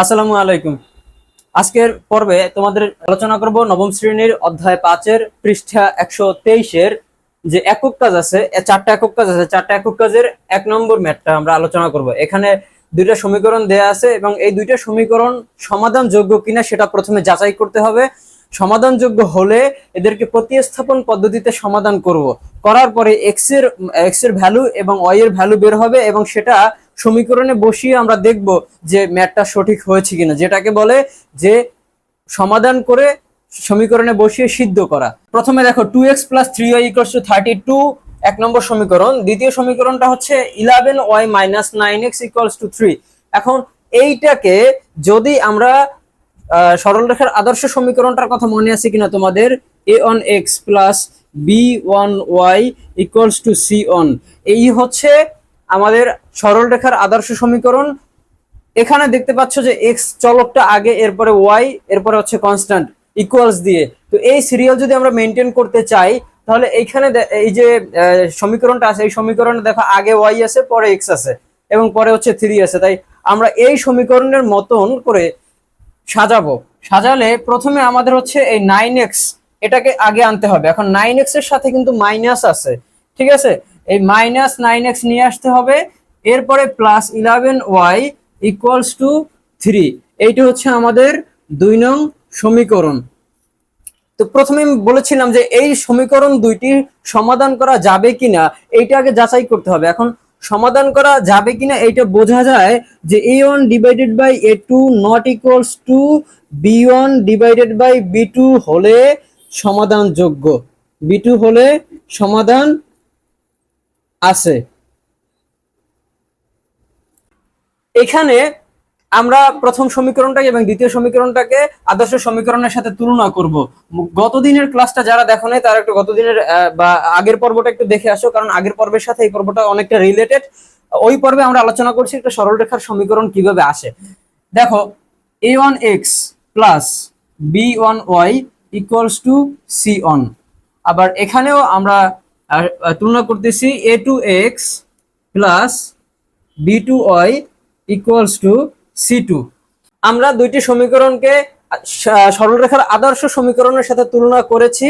আসসালামু আলাইকুম। আজকের পর্বে তোমাদের আলোচনা করব নবম শ্রেণির অধ্যায় পাঁচের পৃষ্ঠা একশো তেইশের যে একক কাজ আছে চারটা একক কাজ আছে, চারটা একক কাজের এক নম্বর ম্যাটটা আমরা আলোচনা করব। এখানে দুইটা সমীকরণ দেয়া আছে এবং এই দুইটা সমীকরণ সমাধানযোগ্য কিনা সেটা প্রথমে যাচাই করতে হবে। সমাধানযোগ্য হলে এদেরকে প্রতিস্থাপন পদ্ধতিতে সমাধান করব। করার পরে এক্সের এক্সের ভ্যালু এবং ওয়াই এর ভ্যালু বের হবে এবং সেটা সমীকরণে বসিয়ে আমরা দেখব যে ম্যাথটা সঠিক হয়েছে কিনা, যেটাকে বলে যে সমাধান করে সমীকরণে বসিয়ে সিদ্ধ করা। প্রথমে দেখো two X plus three Y equals to thirty two এক নম্বর সমীকরণ। দ্বিতীয় সমীকরণটা হচ্ছে eleven Y minus nine X equals to three এখন এইটাকে যদি আমরা সরলরেখার আদর্শ সমীকরণটার কথা মনে আছে কিনা তোমাদের? A one X plus B one Y equals to C one এই হচ্ছে আমাদের সরল রেখার আদর্শ সমীকরণ। এখানে দেখতে পাচ্ছ যে এক্স চলকটা আগে, এরপরে ওয়াই এরপরে হচ্ছে কনস্ট্যান্ট ইকুয়ালস দিয়ে। তো এই সিরিয়াল যদি আমরা মেনটেন করতে চাই, তাহলে এইখানে এই যে সমীকরণটা আছে, এই সমীকরণে দেখো আগে ওয়াই আছে, পরে এক্স আছে, এবং পরে হচ্ছে থ্রি আছে। তাই আমরা এই সমীকরণের মতন করে সাজাবো। সাজালে প্রথমে আমাদের হচ্ছে এই নাইন এক্স এটাকে আগে আনতে হবে। এখন নাইন এক্সের সাথে কিন্তু মাইনাস আছে। ঠিক আছে? এই মাইনাস নাইন এক্স নিয়ে আসতে হবে। এরপরে plus eleven Y equals to three এইটা হচ্ছে আমাদের দুই নং সমীকরণ। তো প্রথমে বলেছিলাম যে এই সমীকরণ দুইটি সমাধান করা যাবে কিনা, এইটা আগে যাচাই করতে হবে। এখন সমাধান করা যাবে কিনা, এইটা বোঝা যায় যে A one divided by A two not equals to B one divided by B two হলে সমাধান যোগ্য বি টু হলে সমাধান আছে। এখানে আমরা প্রথম সমীকরণটাকে এবং দ্বিতীয় সমীকরণটাকে আদর্শ সমীকরণের সাথে তুলনা করব। গত দিনের ক্লাসটা যারা দেখো নাই, তারা একটু গতদিনের বা আগের পর্বটা একটু দেখে আসো, কারণ আগের পর্বের সাথে এই পর্বটা অনেকটা রিলেটেড ওই পর্বে আমরা আলোচনা করছি একটা সরলরেখার সমীকরণ কীভাবে আসে। দেখো A one X plus B one Y equals to C one আবার এখানেও আমরা আহ, তুলনা করতেছি A two X plus B two Y equals to C two আমরা দুইটি সমীকরণকে সরলরেখার আদর্শ সমীকরণের সাথে তুলনা করেছি।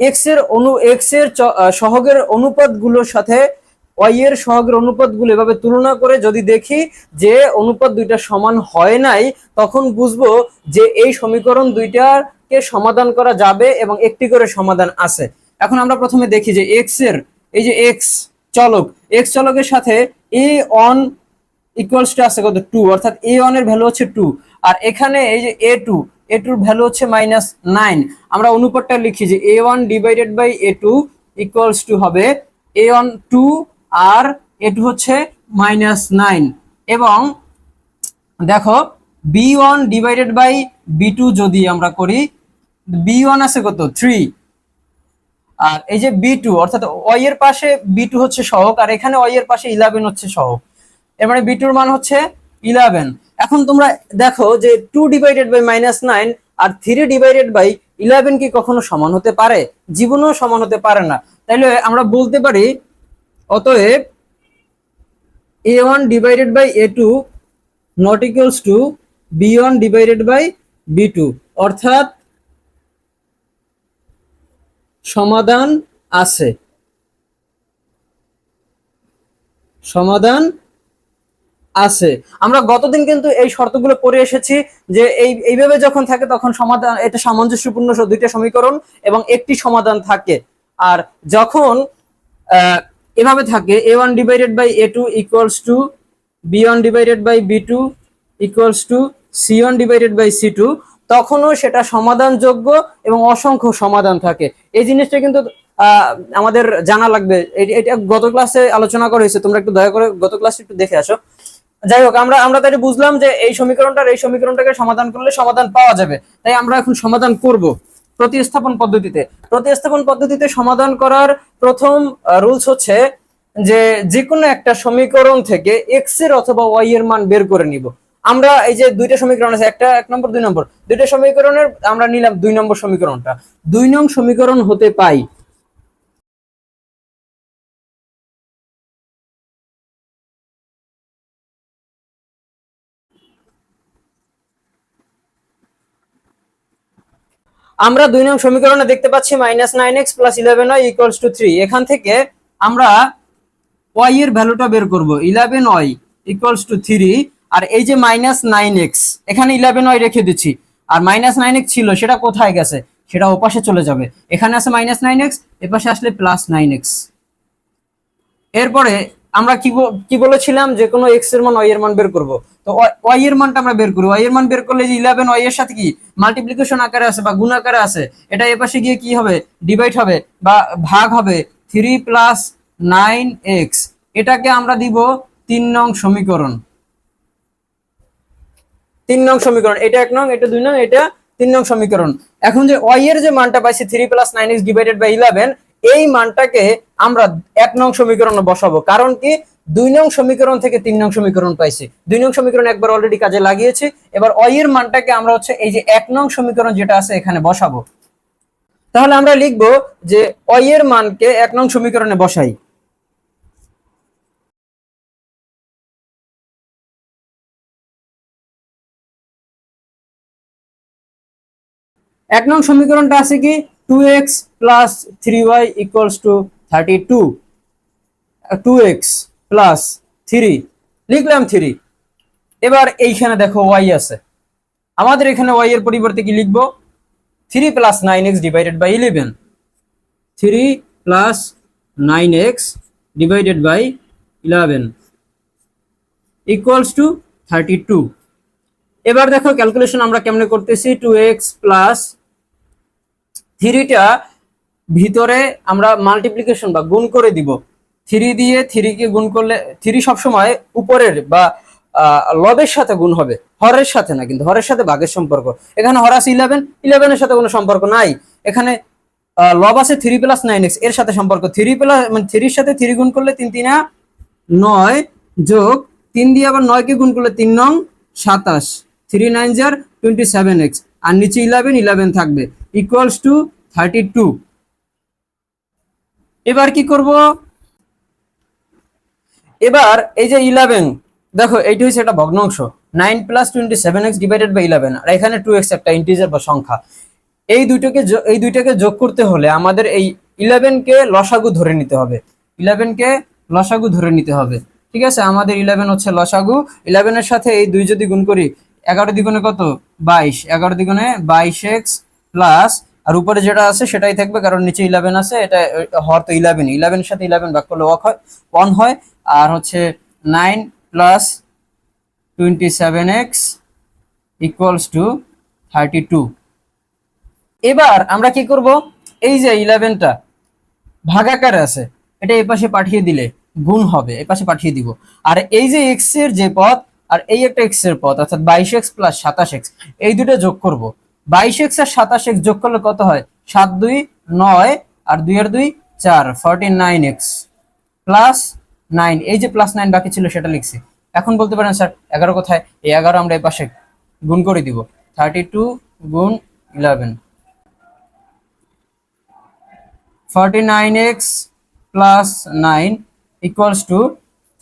এক্সের অনু এক্সের সহগের অনুপাতগুলোর সাথে ওয়াই এর সহগের অনুপাতগুলো এভাবে তুলনা করে যদি দেখি যে অনুপাত দুইটা সমান হয় নাই তখন বুঝব যে এই সমীকরণ দুইটাকে সমাধান করা যাবে এবং একটি করে সমাধান আছে। এখন আমরা প্রথমে দেখি যে এক্সের, এই যে এক্স চলক এক্স চলকের সাথে এ অন ইকুয়ালস টু আছে কত? টু অর্থাৎ এ ওয়ানের ভ্যালু হচ্ছে টু আর এখানে এই যে এ টু এ টুর ভ্যালু হচ্ছে মাইনাস নাইন আমরা অনুপাতটা লিখি যে A one divided by A two equals to হবে এ ওয়ান টু আর এ টু হচ্ছে মাইনাস নাইন এবং দেখো B one divided by B two যদি আমরা করি বি ওয়ান আছে কত? থ্রি আর এই যে বি টু অর্থাৎ ওয়াই এর পাশে বি টু হচ্ছে সহক আর এখানে ওয়াই এর পাশে ইলেভেন হচ্ছে সহক এর মানে বি টুর মান হচ্ছে ইলেভেন এখন তোমরা দেখো যে two divided by minus nine R three divided by eleven কি কখনো সমান হতে পারে? জীবনেও সমান হতে পারে না। তাইলে আমরা বলতে পারি, অতএব A one divided by A two not equals to B one divided by B two অর্থাৎ সমাধান আছে। সমাধান আছে। আমরা গতদিন কিন্তু এই শর্তগুলো পড়ে এসেছি যে এই, এইভাবে যখন থাকে তখন সমাধান, এটা সামঞ্জস্যপূর্ণ দুইটা সমীকরণ এবং একটি সমাধান থাকে। আর যখন এভাবে থাকে A one divided by A two equals to B one divided by B two equals to C one divided by C two তখনও সেটা সমাধানযোগ্য এবং অসংখ্য সমাধান থাকে। এই জিনিসটা কিন্তু আমাদের জানা লাগবে। এটা গত ক্লাসে আলোচনা করা হয়েছে, তোমরা একটু দয়া করে গত ক্লাসে একটু দেখে আসো। যাই হোক, আমরা আমরা তাই বুঝলাম যে এই সমীকরণটার, এই সমীকরণটাকে সমাধান করলে সমাধান পাওয়া যাবে। তাই আমরা এখন সমাধান করব প্রতিস্থাপন পদ্ধতিতে। প্রতিস্থাপন পদ্ধতিতে সমাধান করার প্রথম রুলস হচ্ছে যে যে কোনো একটা সমীকরণ থেকে এক্সের অথবা ওয়াই এর মান বের করে নিব। আমরা এই যে দুইটা সমীকরণ আছে, একটা এক নম্বর, দুই নম্বর, দুইটা সমীকরণের আমরা নিলাম দুই নম্বর সমীকরণটা। দুই নং সমীকরণ হতে পাই আমরা দুই নং সমীকরণে দেখতে পাচ্ছি minus nine X plus eleven Y equals to three এখান থেকে আমরা ওয়াই এর ভ্যালুটা বের করব। Eleven Y equals to three আর এই যে মাইনাস নাইন এক্স এখানে ইলেভেন ওয়াই রেখে দিচ্ছি। আর মাইনাস নাইন এক্স ছিল, সেটা কোথায় গেছে? সেটা ওপাশে চলে যাবে। এখানে আছে মাইনাস নাইন এক্স এপাশে আসলে প্লাস নাইন এক্স এরপরে আমরা কি কি বলেছিলাম যে কোনো এক্সের মান ওয়াই এর মান বের করব? তো ওয়াই এর মানটা আমরা বের করি। ওয়াই এর মান বের করলে যে ইলেভেন ওয়াই এর সাথে কি? মাল্টিপ্লিকেশন আকারে আছে বা গুণ আকারে আছে। এটা এপাশে গিয়ে কি হবে? ডিভাইড হবে বা ভাগ হবে। থ্রি প্লাস নাইন এক্স এটাকে আমরা দিব তিন নং সমীকরণ। তিন নং সমীকরণ। এটা এক নং, এটা দুই নং, এটা তিন নং সমীকরণ। এখন যে ওয়াই এর যে মানটা পাইছি three plus nine X divided by eleven এই মানটাকে আমরা এক নং সমীকরণে বসাবো। কারণ কি? দুই নং সমীকরণ থেকে তিন নং সমীকরণ পাইছি। দুই নং সমীকরণ একবার অলরেডি কাজে লাগিয়েছি। এবার ওয়াই এর মানটাকে আমরা হচ্ছে এই যে এক নং সমীকরণ যেটা আছে এখানে বসাবো। তাহলে আমরা লিখব যে ওয়াই এর মানকে এক নং সমীকরণে বসাই। এক নং সমীকরণটা আছে কি? Two X plus three Y equals to thirty two two X plus three লিখলাম থ্রি এবার এইখানে দেখো ওয়াই আছে। আমাদের এখানে ওয়াই এর পরিবর্তে কি লিখব? Three plus nine X divided by eleven three plus nine X divided by eleven equals to thirty two এবার দেখো ক্যালকুলেশন আমরা কেমনে করতেছি? টু এক্স প্লাস থ্রিটা ভিতরে আমরা মাল্টিপ্লিকেশন বা গুণ করে দিব। থ্রি দিয়ে থ্রিকে গুণ করলে, থ্রি সবসময় উপরের বা লবের সাথে গুণ হবে। হরের সাথে না, কিন্তু হরের সাথে ভাগের সম্পর্ক। এখানে হর আছে ইলেভেন ইলেভেনের সাথে কোনো সম্পর্ক নাই। এখানে লব আছে থ্রি প্লাস নাইন এক্সের সাথে সম্পর্ক। থ্রি প্লাস মানে থ্রির সাথে থ্রি গুণ করলে তিন তিনা নয় যোগ তিন দিয়ে আবার নয়কে গুণ করলে তিন নং সাতাশ। থ্রি নাইন জার টোয়েন্টি সেভেন এক্স আর নিচে ইলেভেন ইলেভেন থাকবে। ইকুয়ালস টু থার্টি টু এবার কি করব? এবার এই যে ইলেভেন দেখো এইটা হচ্ছে একটা ভগ্নাংশ। Nine plus twenty seven X divided by eleven আর এখানে টু এক্স একটা ইন্টিজার বা সংখ্যা। এই দুইটাকে এই দুইটাকে যোগ করতে হলে আমাদের এই ইলেভেন কে লসাগু ধরে নিতে হবে। ইলেভেন কে লসাগু ধরে নিতে হবে। ঠিক আছে? আমাদের ইলেভেন হচ্ছে লসাগু। ইলেভেনের সাথে এই দুই যদি গুণ করি, এগারো দ্বিগুণে কত? বাইশ। এগারো দ্বিগুণে বাইশ এক্স প্লাস আর উপরে যেটা আছে সেটাই থাকবে, কারণ নিচে ইলেভেন আছে, এটা হর তো ইলেভেন ইলেভেনের সাথে ইলেভেন ভাগ করলে ওয়াক হয় ওয়ান হয়, আর হচ্ছে nine plus twenty seven X equals to thirty two এবার আমরা কি করব? এই যে ইলেভেনটা ভাগাকারে আছে, এটা এই পাশে পাঠিয়ে দিলে গুণ হবে এই পাশে পাঠিয়ে দিব। আর এই যে এক্সের যে পথ, আর এই একটা এক্সের পথ, অর্থাৎ বাইশ এক্স প্লাস সাতাশ এক্স এই দুটো যোগ করব। বাইশ এক্স আর সাতাশ এক্স যোগ করলে কত হয়? সাত দুই নয় আর দুই আর দুই চার, forty nine X plus nine এই যে প্লাস নাইন বাকি ছিল, সেটা লিখছি। এখন বলতে পারেন, স্যার, এগারো কোথায়? এই এগারো আমরা এই পাশে গুণ করে দিব। থার্টি টু গুণ eleven forty nine X plus nine equals to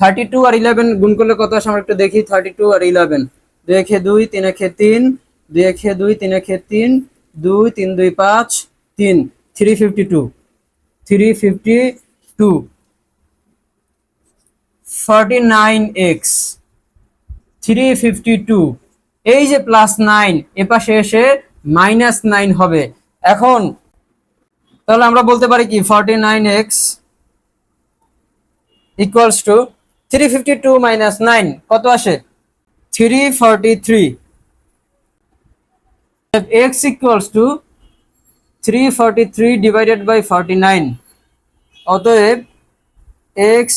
thirty two R eleven গুণ করলে কত আসে? আমরা একটু দেখি থার্টি টু আর ইলেভেন দুই একে দুই, তিন একে তিন দুই একে দুই, তিন একে তিন, দুই তিন, দুই, পাঁচ, তিন। Three fifty two three fifty two forty nine X three fifty two এই যে প্লাস নাইন এপাশে এসে মাইনাস নাইন হবে। এখন, তাহলে আমরা বলতে পারি কি? Forty nine X equals to three fifty two minus nine কত আসে? Three forty three three forty three divided by forty nine অতএব এক্স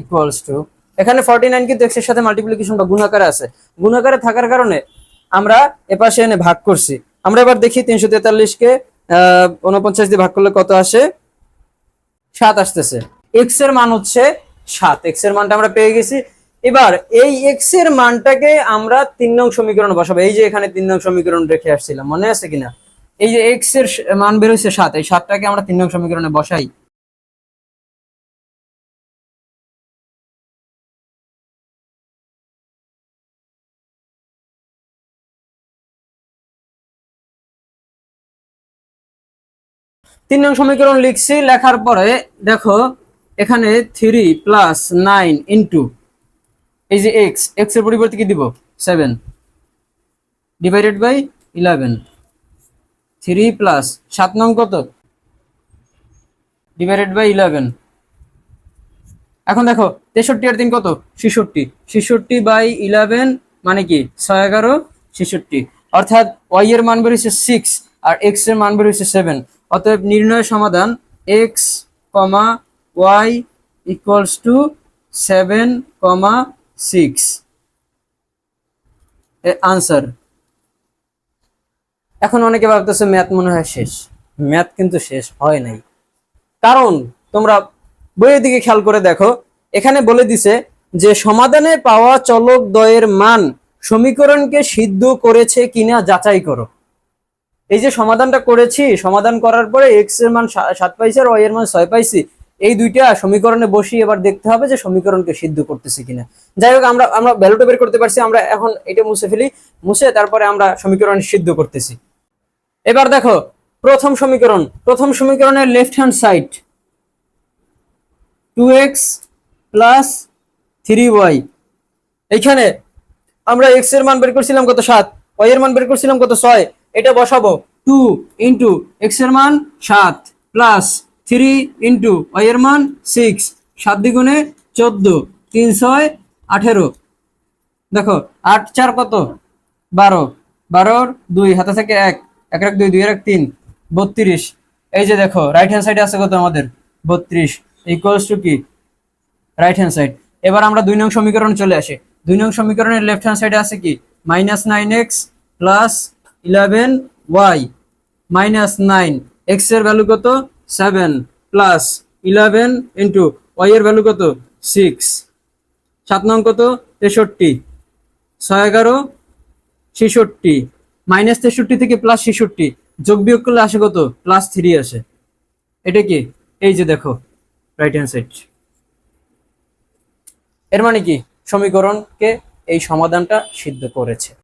ইকুয়ালস টু এখানে ফর্টি নাইন কিন্তু এক্সের সাথে আছে। থাকার কারণে আমরা এপাশে এনে ভাগ করছি। আমরা এবার দেখি তিনশো তেতাল্লিশকে উনপঞ্চাশ দিয়ে ভাগ করলে কত আসে? সাত আসতেছে। এক্সের মান হচ্ছে সাত। এক্সের মানটা আমরা পেয়ে গেছি এবার এই এক্সের মানটাকে আমরা তিন নং সমীকরণ বসাবো। এই যে এখানে তিন নং সমীকরণ রেখে আসছিলাম, মনে আছে কিনা? এই যে এক্সের মান বের হচ্ছে সাত, এই সাতটাকে আমরা তিন নং সমীকরণে বসাই। তিন নং সমীকরণ লিখছি, লেখার পরে দেখো, এখানে থ্রি প্লাস নাইন ইন্টু এই যে এক্স এক্সের পরিবর্তে কি দিব? Seven divided by eleven three plus সাত নং কত? ডিভাইডেড বাই ইলেভেন এখন দেখো, তেষট্টি আর তিন কত? ছেষট্টি। ছেষট্টি বাই ইলেভেন মানে কি? ছয় এগারো, ছেষট্টি। অর্থাৎ ওয়াই এর মান বেরোচ্ছে সিক্স আর এক্সের মান বেরোচ্ছে সেভেন অতএব নির্ণয় সমাধান X comma Y equals to seven comma six answer এখন অনেকে ভাবতেছে ম্যাথ মনে হয় শেষ। ম্যাথ কিন্তু শেষ হয় নাই। কারণ, তোমরা বইয়ের দিকে খেয়াল করে দেখো, এখানে বলে দিছে যে সমাধানে পাওয়া চলক দ্বয়ের মান সমীকরণকে সিদ্ধ করেছে কিনা যাচাই করো। এই যে সমাধানটা করেছি, সমাধান করার পরে এক্সের মান সাত পাইছি আর ওয়াই এর মান ছয় পাইছি এই দুইটা সমীকরণে বসিয়ে এবার দেখতে হবে যে সমীকরণকে সিদ্ধ করতেছে কিনা। যাই হোক, আমরা আমরা ভ্যালুটা বের করতে পারছি, আমরা এখন এটা মুছে ফেলি, মুছে তারপরে আমরা সমীকরণ সিদ্ধ করতেছি। এবার দেখো, প্রথম সমীকরণ, প্রথম সমীকরণের left hand side two X plus three Y এইখানে আমরা এক্সের মান বের করছিলাম কত সাত ওয়াই এর মান বের করছিলাম কত ছয়, এটা বসাবো টু ইন্টু এক্সের মান সাত প্লাস থ্রি ইন্টু ওয়াই মান সিক্স সাত দ্বিগুণে চোদ্দ, তিন ছয়, আঠেরো। দেখো, আট, চার কত? বারো। বারোর দুই হাতে থেকে এক এক এক দুই দুই এক তিন, বত্রিশ। এই যে দেখো রাইট হ্যান্ড সাইডে আছে কত আমাদের? বত্রিশ। ইকুয়ালস টু কি? রাইট হ্যান্ড সাইড এবার আমরা দুই নং সমীকরণ চলে আসি। দুই নং সমীকরণের লেফট হ্যান্ড সাইডে আছে কি? Minus nine X plus eleven Y minus nine এক্সের ভ্যালু কত? Seven plus eleven into Y এর ভ্যালু কত? সিক্স সাত নং কত? তেষট্টি। ছয় এগারো? ছেষট্টি। মাইনাস তেষট্টি থেকে প্লাস ছেষট্টি। যোগ বিয়োগ করলে আসে কত? প্লাস থ্রি আসে। এটা কি? এই যে দেখো রাইট হ্যান্ড সাইড এর মানে কি? সমীকরণকে এই সমাধানটা সিদ্ধ করেছে।